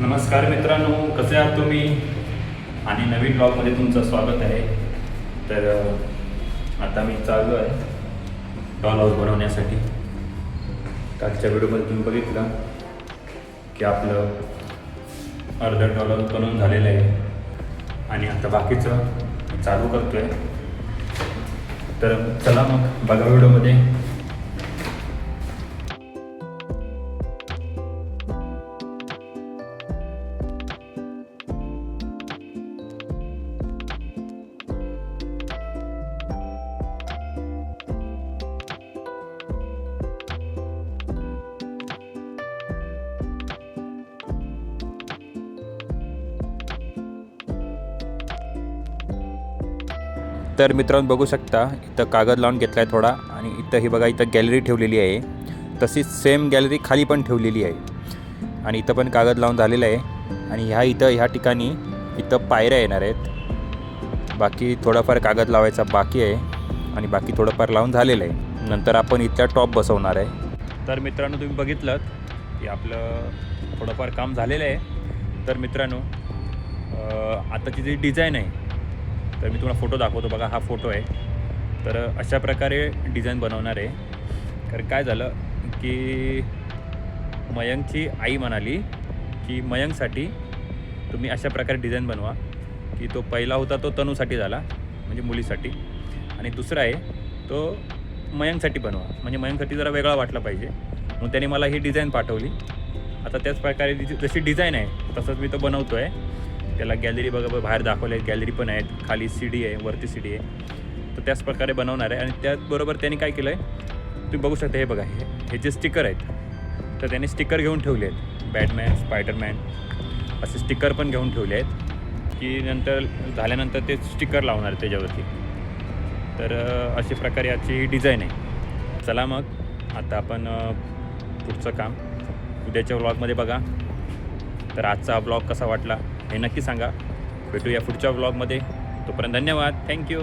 नमस्कार मित्रांनो कसे आहात तुम्ही? आणि नवीन ब्लॉगमध्ये तुमचं स्वागत आहे. तर आता मी चालू आहे डॉल हाऊस बनवण्यासाठी. कालच्या व्हिडिओमध्ये तुम्ही बघितलं की आपलं अर्धं डॉल हाऊस बनवून झालेलं आहे. आणि आता बाकीचं चालू करतो आहे तर चला मग बघा व्हिडिओमध्ये. तर मित्रांनो बघू शकता इथं कागद लावून घेतला आहे थोडा आणि इथं ही बघा इथं गॅलरी ठेवलेली आहे. तशीच सेम गॅलरी खाली पण ठेवलेली आहे. आणि इथं पण कागद लावून झालेलं आहे. आणि ह्या इथं ह्या ठिकाणी इथं पायऱ्या येणार आहेत. बाकी थोडाफार कागद लावायचा बाकी आहे. आणि बाकी थोडंफार लावून झालेलं आहे. नंतर आपण इथल्या टॉप बसवणार आहे. तर मित्रांनो तुम्ही बघितलं की आपलं थोडंफार काम झालेलं आहे. तर मित्रांनो आताची जी डिझाईन आहे तर मी तुम्हाला फोटो दाखवतो बघा हा फोटो आहे. तर अशा प्रकारे डिझाईन बनवणार आहे. कारण काय झालं की मयंकची आई म्हणाली की मयंकसाठी तुम्ही अशा प्रकारे डिझाईन बनवा की तो पहिला होता तो तनूसाठी झाला म्हणजे मुलीसाठी. आणि दुसरा आहे तो मयंकसाठी बनवा. म्हणजे मयंकसाठी जरा वेगळा वाटला पाहिजे. मग त्याने मला ही डिझाईन पाठवली. आता त्याच प्रकारे जी- जशी डिझाईन आहे तसंच मी तो बनवतो आहे त्याला गॅलरी बघा बघा बाहेर दाखवले गॅलरी पण आहेत. खाली सी डी आहे वरती सी डी आहे. तर त्याच प्रकारे बनवणार आहे. आणि त्याचबरोबर त्यांनी काय केलं आहे तुम्ही बघू शकता हे बघा हे हे जे स्टिकर आहेत तर त्यांनी स्टिकर घेऊन ठेवले आहेत. बॅटमॅन स्पायडरमॅन असे स्टिकर पण घेऊन ठेवले आहेत. की नंतर झाल्यानंतर ते स्टिकर लावणार त्याच्यावरती. तर अशा प्रकारे याची डिझाईन आहे. चला मग आता आपण पुढचं काम. उद्याच्या ब्लॉगमध्ये बघा. तर आजचा हा ब्लॉग कसा वाटला? हे नक्की सांगा. भेटूया पुढच्या ब्लॉगमध्ये तोपर्यंत धन्यवाद. थँक्यू